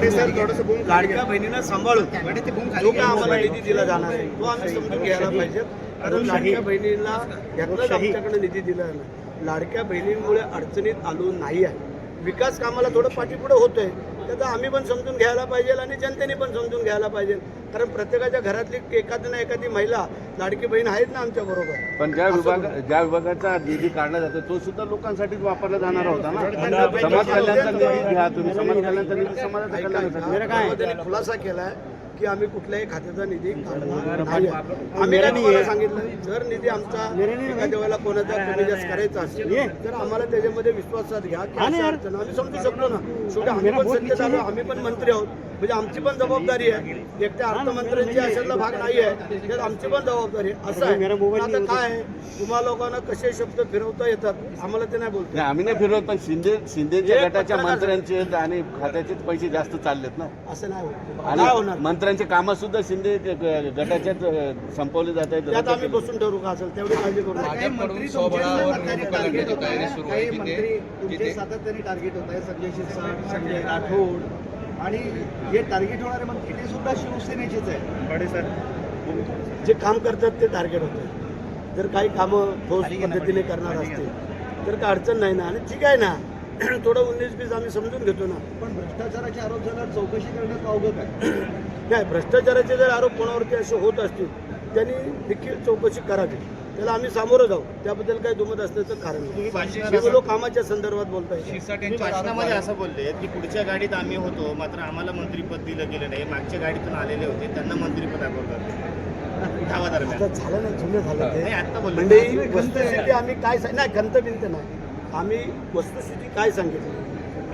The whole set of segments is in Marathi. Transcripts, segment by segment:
लाडक्या बहिणींना सांभाळून. जो काय आम्हाला निधी दिला जाणार आहे. तो आम्ही समजून घ्यायला पाहिजे. कारण लाडक्या बहिणीला यातलाच आमच्याकडे निधी दिला लाडक्या बहिणींमुळे अडचणीत आलो नाही आहे विकास कामाला थोडं पाठीपुढे होतोय. त्याचं आम्ही पण समजून घ्यायला पाहिजे आणि जनतेने पण समजून घ्यायला पाहिजे. कारण प्रत्येकाच्या घरातली एखादी ना एखादी महिला लाडकी बहीण आहेत ना आमच्या बरोबर. पण ज्या विभाग ज्या विभागाचा निधी काढला जातो तो सुद्धा लोकांसाठीच वापरला जाणार होता ना? समाज कल्याणचा निधी घ्या तुम्ही समाज कल्याणचा निधी कल्याणासाठी काय त्यांनी खुलासा केलाय. की आम्ही कुठल्याही खात्याचा निधी काढणार नाही. आहे. आम्ही काय सांगितलं जर निधी आमचा एखाद्या वेळेला कोणाचा कमी जास्त करायचा असेल तर आम्हाला त्याच्यामध्ये विश्वासात घ्या की आम्ही समजू शकतो ना. शेवटी आम्ही पण सत्तेत आलो आम्ही पण मंत्री आहोत. म्हणजे आमची पण जबाबदारी आहे. एक त्या अर्थमंत्र्यांची अशातला भाग नाही आहे त्यात आमची पण जबाबदारी आहे. असं आहे. आता काय आहे? तुम्हा लोकांना कसे शब्द फिरवता येतात आम्हाला ते नाही बोलतो नाही आम्ही नाही फिरवत पण शिंदे शिंदेच्या गटाच्या मंत्र्यांचे आणि खात्याचे पैसे जास्त चाललेत ना. असं नाही होणार. मंत्र्यांचे कामं सुद्धा शिंदे गटाच्याच संपवले जात आहेत. त्यात आम्ही बसून ठरवू का असेल? तेवढी काळजी करू सातत्याने टार्गेट होत आहे. संजय शिरसाट संजय राठोड आणि हे टार्गेट होणारे मंत्री ते सुद्धा शिवसेनेचेच आहे जे काम करतात ते टार्गेट होतं. जर काही कामं ठोस पद्धतीने करणार असतील तर काय अडचण नाही ना. आणि ठीक आहे ना. थोडं उन्नीस बीस आम्ही समजून घेतो ना. पण भ्रष्टाचाराचे आरोप झाल्यावर चौकशी करण्यात अवघड आहे? नाही भ्रष्टाचाराचे जर आरोप कोणावरती असे होत असतील त्यांनी देखील चौकशी करावी. त्याला आम्ही सामोरं जाऊ. त्याबद्दल काही दुमत असण्याचं कारण नाही. बोलो कामाच्या संदर्भात बोलताय. भाषणामध्ये असं बोलले की पुढच्या गाडीत आम्ही होतो मात्र आम्हाला मंत्रीपद दिलं गेलं नाही. मागच्या गाडीतून आलेले होते त्यांना मंत्रीपद दरम्यान. झालं ना जुनं झालं मंडळी वस्तुस्थिती आम्ही काय सांग नाही खंत बिंत नाही. आम्ही वस्तुस्थिती काय सांगितली?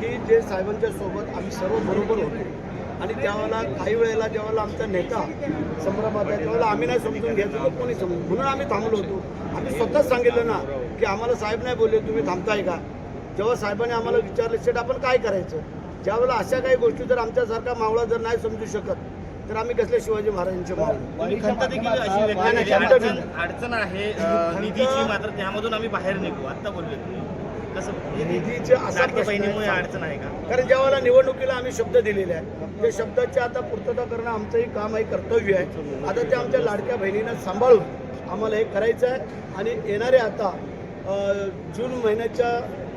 की जे साहेबांच्या सोबत आम्ही सर्व बरोबर होतो. आणि त्यावेळेला काही वेळेला ज्यावेळेला आमचा नेता संभ्रमात आहे त्यावेळेला आम्ही नाही समजून घ्यायचो तर कोणी समजून म्हणून आम्ही थांबलो होतो. आम्ही स्वतःच सांगितलं ना की आम्हाला साहेब नाही बोलले तुम्ही थांबताय का? जेव्हा साहेबांनी आम्हाला विचारलं शेट आपण काय करायचं? ज्यावेळेला अशा काही गोष्टी जर आमच्यासारखा मावळा जर नाही समजू शकत तर आम्ही कसले शिवाजी महाराजांचे मावळे? अडचण आहे निधीची मात्र त्यामधून आम्ही बाहेर निघू. आता बोलले तुम्ही. कसं निधीचे असा लाडक्या प्रश्न बहिणीमुळे आहे. अडचण आहे का? कारण ज्यावेळेला निवडणुकीला आम्ही शब्द दिलेले आहे त्या शब्दाची आता पूर्तता करणं आमचंही काम आहे कर्तव्य आहे. आता ते आमच्या लाडक्या बहिणींना सांभाळून आम्हाला हे करायचं आहे. आणि येणारे आता जून महिन्याच्या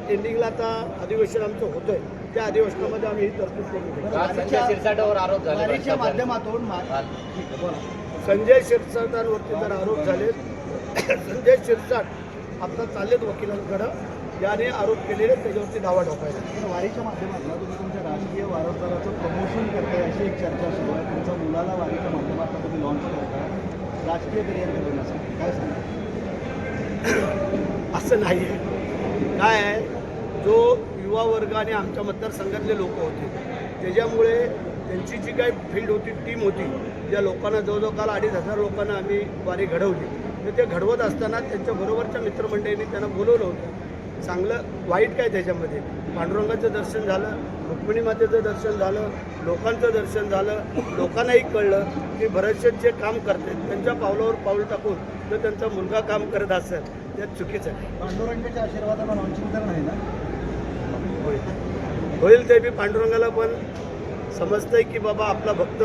एंडिंगला आता अधिवेशन आमचं होतं आहे त्या अधिवेशनामध्ये आम्ही ही तरतूद वारीच्या माध्यमातून संजय शिरसाटांवरती जर आरोप झाले संजय शिरसाट आता चाललेत वकिलांकडं. याने आरोप केलेले त्याच्यावरती दावा ठोकायचा पण वारीच्या माध्यमातून तुम्ही तुमच्या राजकीय वारसदाराचं प्रमोशन करताय अशी एक चर्चा सुरू आहे. तुमच्या मुलाला वारीच्या माध्यमातून तुम्ही लॉन्च करताय. राजकीय करिअर घडवण्यासाठी काय सांगा असं नाही आहे. काय आहे? जो युवा वर्ग आणि आमच्या मतदारसंघातले लोक होते त्याच्यामुळे त्यांची जी काही फील्ड होती टीम होती ज्या लोकांना जवळजवळ काल अडीच हजार लोकांना आम्ही वारी घडवली. तर ते घडवत असताना त्यांच्या बरोबरच्या मित्रमंडळींनी त्यांना बोलवलं होतं चांगलं वाईट काय त्याच्यामध्ये? पांडुरंगाचं दर्शन झालं रुक्मिणी मातेचं दर्शन झालं लोकांचं दर्शन झालं लोकांनाही कळलं की बरेचसे जे काम करते. त्यांच्या पावलावर पाऊल टाकून जर त्यांचा मुलगा काम करत असेल त्यात चुकीचं आहे. पांडुरंगाच्या आशीर्वादाला लॉन्चिंग तर नाही ना? होईल. होईल ते बी पांडुरंगाला पण समजतंय की बाबा आपला भक्त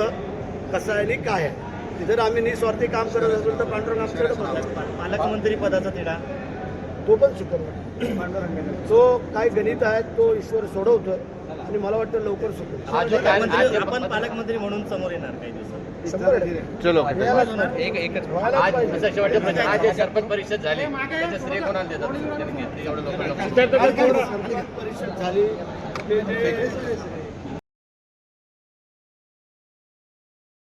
कसा आहे आणि काय आहे. जर आम्ही निस्वार्थी काम करत असेल तर पांडुरंग आमच्याकडे. पालकमंत्री पदाचा तिढा. तो पण पांडुरंगाने तो काय गणित आहे तो ईश्वर सोडवतोय. आणि मला वाटतं लवकर सुटेल पालकमंत्री आपण पालकमंत्री म्हणून समोर येणार काही दिवसात. चलो. एक एकच. आज पाहिजे. असं शेवटचं प्रश्न आज जे सरपंच परिषद झाली. त्याचं श्रेय कोणाला देतात? एवढं परिषद झाली? ते जे